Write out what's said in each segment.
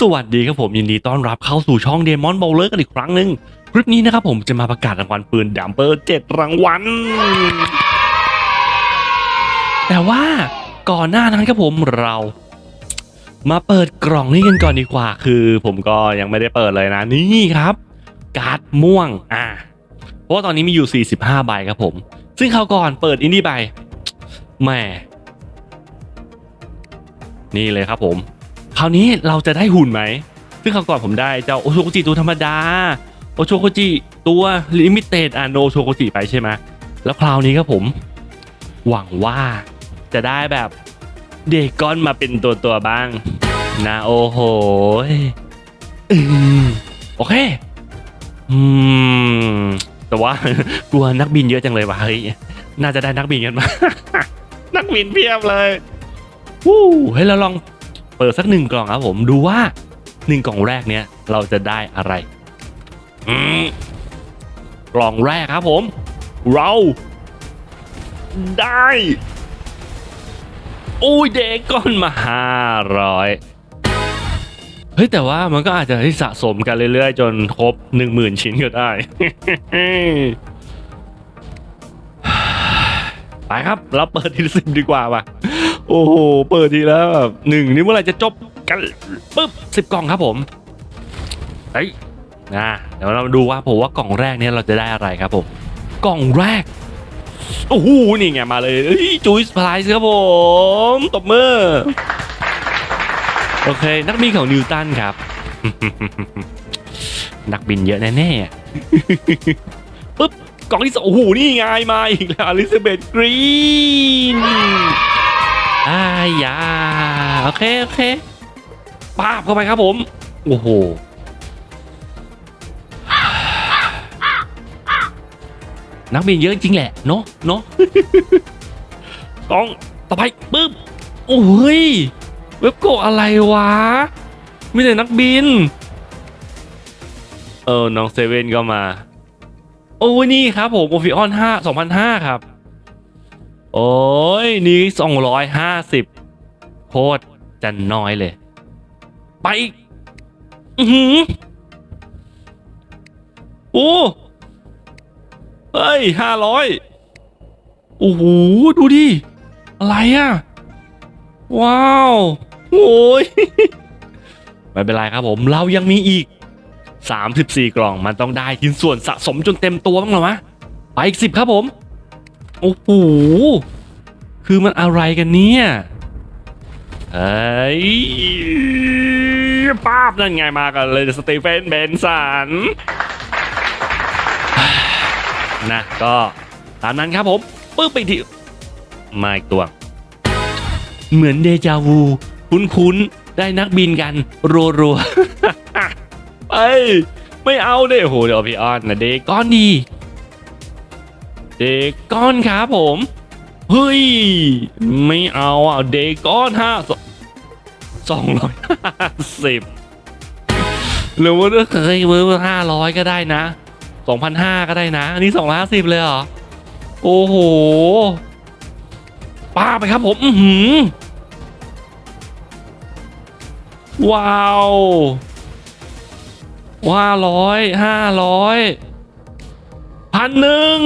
สวัสดีครับผมยินดีต้อนรับเข้าสู่ช่องเดมอน b บ w เลอร์กันอีกครั้งหนึ่งคลิปนี้นะครับผมจะมาประกาศรางวัลปืนดัมเปอร์เจ็ดรางวัล แต่ว่าก่อนหน้านั้นครับผมเรา มาเปิดกล่องนี้กันก่อนดีกว่า คือผมก็ยังไม่ได้เปิดเลยนะนี่ครับ การ์ดม่วงอ่าเพราะว่าตอนนี้มีอยู่ 45 ใบครับผม ซึ่งเขาก่อนเปิดอินดี้ใบแหม่นี่เลยครับผม คราวนี้เราจะได้หุ่นไหม ซึ่งคราวก่อนผมได้เจ้าโอโชโกจิตัวธรรมดา โอโชโกจิตัวลิมิเต็ดอะโนโชโกจิไปใช่ไหมแล้วคราวนี้ครับผม หวังว่าจะได้แบบเดก้อนมาเป็นตัวตัวบ้าง นะโอ้โหโอเค อืม แต่ว่ากลัวนักบินเยอะจังเลยว่ะเฮ้ยน่าจะได้นักบินกันมา นักบินเพียบเลยวู้เฮ้ยเราลอง เปิดสักหนึ่งกล่องครับผมดูว่าหนึ่งกล่องแรกเนี้ยเราจะได้อะไรกล่องแรกครับผม เรา ได้ โอ้ยเด็กก้อนมาห้าร้อยเฮ้ย แต่ว่ามันก็อาจจะให้สะสมกันเรื่อยๆ จนครบหนึ่งหมื่นชิ้นก็ได้ ไปครับ เราเปิดทีละสิบดีกว่าว่ะ โอ้โห เปิดทีแล้วแบบหนึ่งนี่เมื่อไหร่จะจบกันปุ๊บสิบกล่องครับผมเฮ้ยนะเดี๋ยวเราดูว่าผมว่ากล่องแรกเนี่ยเราจะได้อะไรครับผมกล่องแรกโอ้โหนี่ไงมาเลยเฮ้ยจุ๊ยสไพรส์ครับผมตบมือโอเค นักบินของนิวตันครับ นักบินเยอะแน่ๆปุ๊บกล่องที่สองโอ้โหนี่ไงมาอีกแล้วอลิซาเบธกรีน อายาโอเค โอเคปาบเข้าไปครับผม โอ้โหนักบินเยอะจริงแหละเนาะเนาะกองต่อไปปึ๊บโอ้ยเว็บโกอะไรวะมีแต่นักบิน เออน้องเซเว่นก็มา โอ้นี่ครับผมโอฟิออนห้าสองพันห้าครับ โอ้ยนี่สองร้อยห้าสิบโคตรจะน้อยเลย ไปอือหือโอ้เฮ้ยห้าร้อยโอ้โหดูดิ อะไรอะ ว้าว โอ้ยไม่เป็นไรครับผม เรายังมีอีก 34 กล่องมันต้องได้ชิ้นส่วนสะสมจนเต็มตัวบ้างเหรอวะไปอีกสิบครับผม โอ้โห คือมันอะไรกันเนี่ยเฮ้ยป้าบนั่นไงมากันเลยสตีเฟนเบนสันนะก็ตามนั้นครับผมปึ๊บไปทีมาอีกตัว เหมือนเดจาวูคุ้นๆ ได้นักบินกัน รัวๆไปไม่เอาเด้โหเดี๋ยวพี่ออนนะเดก้อนดี เดก้อนครับผม เฮ้ย ไม่เอาอะเดก้อนห้าสองร้อยห้าสิบหรือว่าเคยเวอร์ห้าร้อยก็ได้นะสองพันห้าก็ได้นะ อันนี้สองร้อยห้าสิบเลยเหรอ โอ้โหป้าไปครับผมอือหือว้าวว่าร้อยห้าร้อย พันหนึ่ง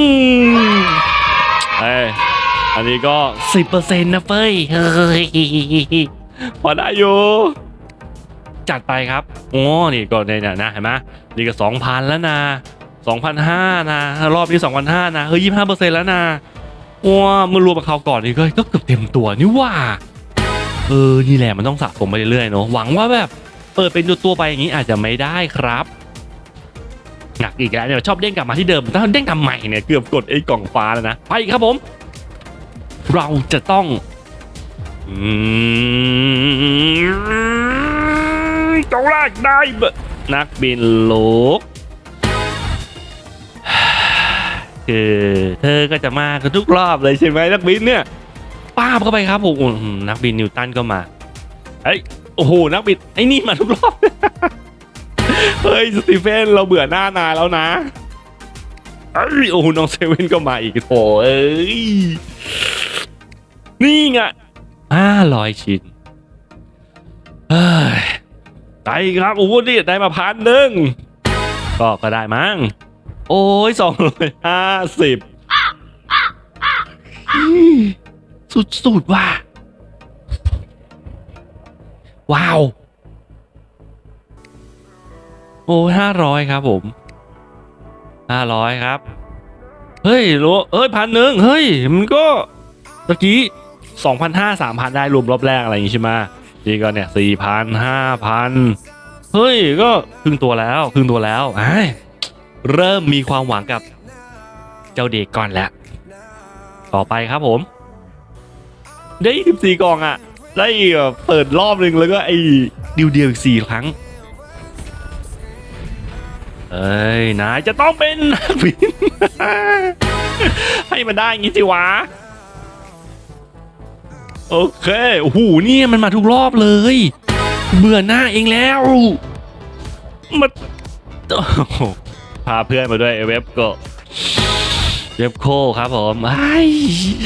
เอ้ยอันนี้ก็สิบเปอร์เซ็นต์นะเฟ้ยเฮ้ยพอได้อยู่จัดไปครับ โอ้นี่ก็เนี่ยนะเห็นไหมนี่ก็สองพันแล้วนะสองพันห้านะ รอบนี้สองพันห้านะเฮ้ยยี่ห้าเปอร์เซ็นต์แล้วนะว้าเมื่อรวมกับเขาวก่อนนี่ก็ก็เกือบเต็มตัวนี่ว่าเออนี่แหละมันต้องสะสมไปเรื่อยๆเนาะหวังว่าแบบเปิดเป็นตัวๆไปอย่างนี้อาจจะไม่ได้ครับ หนักอีกแล้วเนี่ยชอบเด้งกลับมาที่เดิมถ้าเด้งกลับใหม่เนี่ยเกือบกดไอ้กล่องฟ้าแล้วนะไปครับผม เราจะต้องอืมกล่องแรกได้บนักบินโลกคือเธอก็จะมากันทุกรอบเลยใช่ไหมนักบินเนี่ยป้าบเข้าไปครับผมนักบินนิวตันก็มาเฮ้ยโอ้โหนักบินไอ้นี่มาทุกรอบ ฮ้ยสตีเฟนเราเบื่อหน้านายแล้วนะเอ้ยโอ้น้องเซเว่นก็มาอีกโถเอ้ยนี่ไงห้าร้อยชิ้นเฮ้ยได้ครับโอ้โหนี่ได้มาพันหนึ่งก็ก็ได้มั้งโอ้ยสองร้อยห้าสิบสุดสุดๆว่ะว้าว โอ้ห้าร้อยครับผมห้าร้อยครับ เฮ้ยโลเอ้ยพันหนึ่งเฮ้ย มันก็ตะกี้สองพันห้าสามพันได้รวมรอบแรกอะไรอย่างงี้ใช่ไหมนี่ก็เนี่ยสี่พันห้าพันเฮ้ย ก็ครึ่งตัวแล้วครึ่งตัวแล้วไอ้ยเริ่มมีความหวังกับเจ้าเด็กก่อนแล้ว ต่อไปครับผม ได้สิบสี่กล่องอะได้เปิดรอบหนึ่งแล้วก็ไอ้ดิวเดียวอีกสี่ครั้ง เอ้ย นายจะต้องเป็นนักบิน ให้มันได้งี้สิวะ โอเค โอ้โห นี่มันมาทุกรอบเลย เบื่อหน้าเองแล้ว มาพาเพื่อนมาด้วยไอ้เว็บก็เว็บโคครับผมไอ้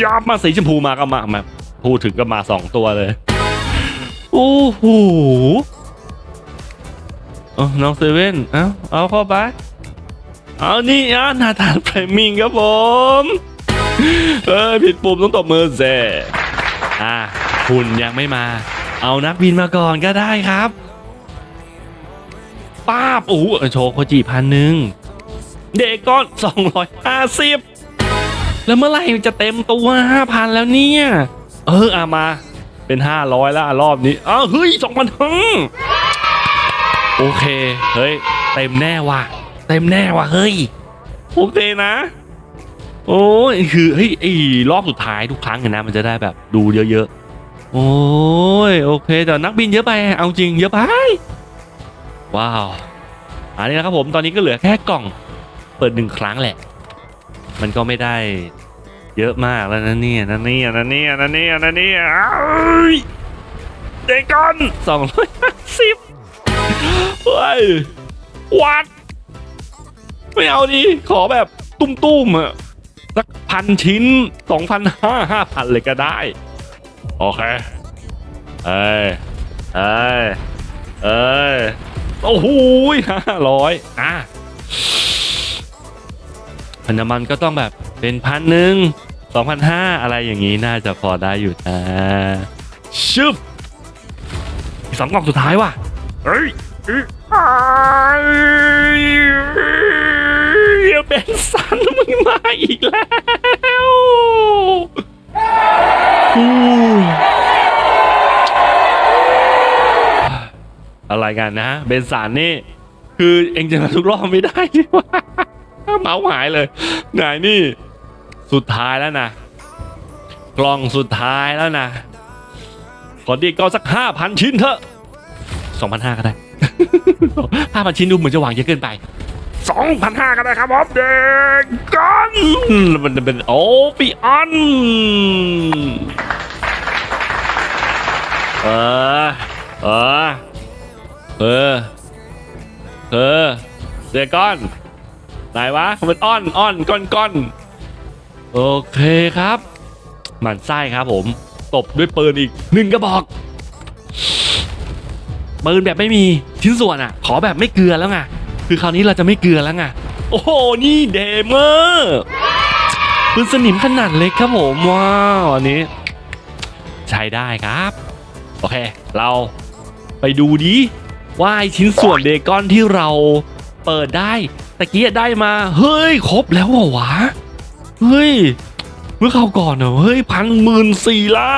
ยอมมาสีชมพูมาก็มามาพูดถึงก็มาสองตัวเลย โอ้โห เอาน้องเซเว่นเอาเอาเข้าไปเอานี่อะนาธานไพรมิงครับผมเอ้ยผิดปุ่มต้องตบมือเซอะหุ่นยังไม่มา เอานักบินมาก่อนก็ได้ครับป้าบโอ้โหโชโคจิพันหนึ่งเด็กก้อนสองร้อยห้าสิบแล้วเมื่อไหร่จะเต็มตัวห้าพันแล้วเนี่ย เอออามาเป็นห้าร้อยแล้วรอบนี้อ้าวเฮ้ยสองพันห้า โอเค เฮ้ย เต็มแน่ว่ะ เต็มแน่ว่ะ เฮ้ย โอเคนะ โอ้ยคือเฮ้ยไอ้รอบสุดท้ายทุกครั้งเนี่ยนะมันจะได้แบบดูเยอะๆ โอ้ย โอเค แต่นักบินเยอะไป เอาจริงเยอะไป ว้าว อันนี้นะครับผม ตอนนี้ก็เหลือแค่กล่อง เปิดหนึ่งครั้งแหละ มันก็ไม่ได้เยอะมากแล้วนะเนี่ยนะเนี่ยนะเนี่ยนะเนี่ยนะเนี่ยอ้ายเด็กก่อนสองร้อยห้าสิบ เฮ้ยวัดไม่เอาดิขอแบบตุ้มๆอะสักพันชิ้นสองพันห้าห้าพันเลยก็ได้ โอเคเอ้ยเอ้ยเอ้ยโอ้โหห้าร้อยอะพันน้ำมันก็ต้องแบบเป็นพันหนึ่งสองพันห้าอะไรอย่างนี้น่าจะพอได้อยู่นะชึบอีสองกล่องสุดท้ายว่ะ เฮ้ยเดี๋ยวเป็นสันมึงมาอีกแล้วอะไรกันนะเบนสันนี่ คือเองจะมาทุกรอบไม่ได้ใช่ไหมเมาหายเลยไหนนี่ สุดท้ายแล้วนะกล่องสุดท้ายแล้วนะขอดีก็สักห้าพันชิ้นเถอะ สองพันห้าก็ได้ห้าพันชิ้นดูเหมือนจะหวังเยอะเกินไปสองพันห้าก็ได้ครับผมเด็กกันมันจะเป็นโอปิออนเออเออเออเออเด็กก้อนไหนวะมันอ้อนอ้อนก้อนก้อนโอเคครับหมันไส้ครับผม ตบด้วยปืนอีกหนึ่งกระบอก ปืนแบบไม่มีชิ้นส่วนอะ ขอแบบไม่เกลือแล้วไงคือคราวนี้เราจะไม่เกลือแล้วไงโอ้โหนี่เดเมอร์ปืนสนิมขนาดเล็กครับผมว้าวอันนี้ ใช้ได้ครับ โอเค เราไปดูดิว่าไอชิ้นส่วนเดกอนที่เราเปิดได้ตะกี้ได้มา เฮ้ย ครบแล้วเหรอวะ เฮ้ย เมื่อคราวก่อนเนอะเฮ้ยพันหมื่นสี่ละ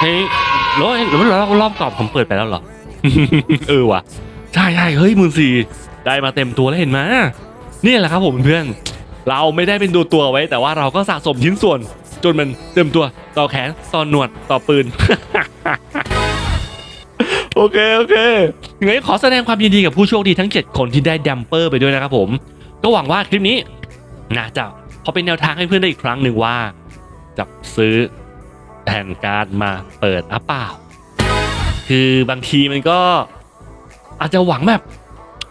เฮ้ย แล้วหรือว่ารอบรอบก่อนผมเปิดไปแล้วเหรอ เออว่ะ ใช่ใช่เฮ้ยหมื่นสี่ได้มาเต็มตัวแล้วเห็นไหมนี่แหละครับผมเพื่อน เราไม่ได้เป็นตัวตัวไว้ แต่ว่าเราก็สะสมชิ้นส่วน จนมันเต็มตัวต่อแขนต่อหนวดต่อปืน โอเค โอเคยังไงขอแสดงความยินดีกับผู้โชคดีทั้ง 7 คนที่ได้ดัมเปอร์ไปด้วยนะครับผม ก็หวังว่าคลิปนี้นะจะพอเป็นแนวทางให้เพื่อนได้อีกครั้งหนึ่งว่าจะซื้อ แผ่นการ์ดมาเปิดอะเปล่า คือบางทีมันก็อาจจะหวังแบบ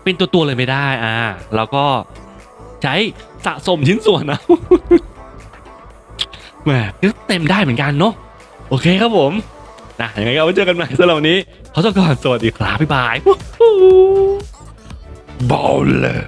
เป็นตัวตัวเลยไม่ได้อ่าเราก็ใช้สะสมชิ้นส่วนนะแหมเต็มได้เหมือนกันเนาะโอเคครับผมนะยังไงก็ไว้เจอกันใหม่สำหรับวันนี้ขอตัวก่อนสวัสดีครับบ๊ายบายบอลเลย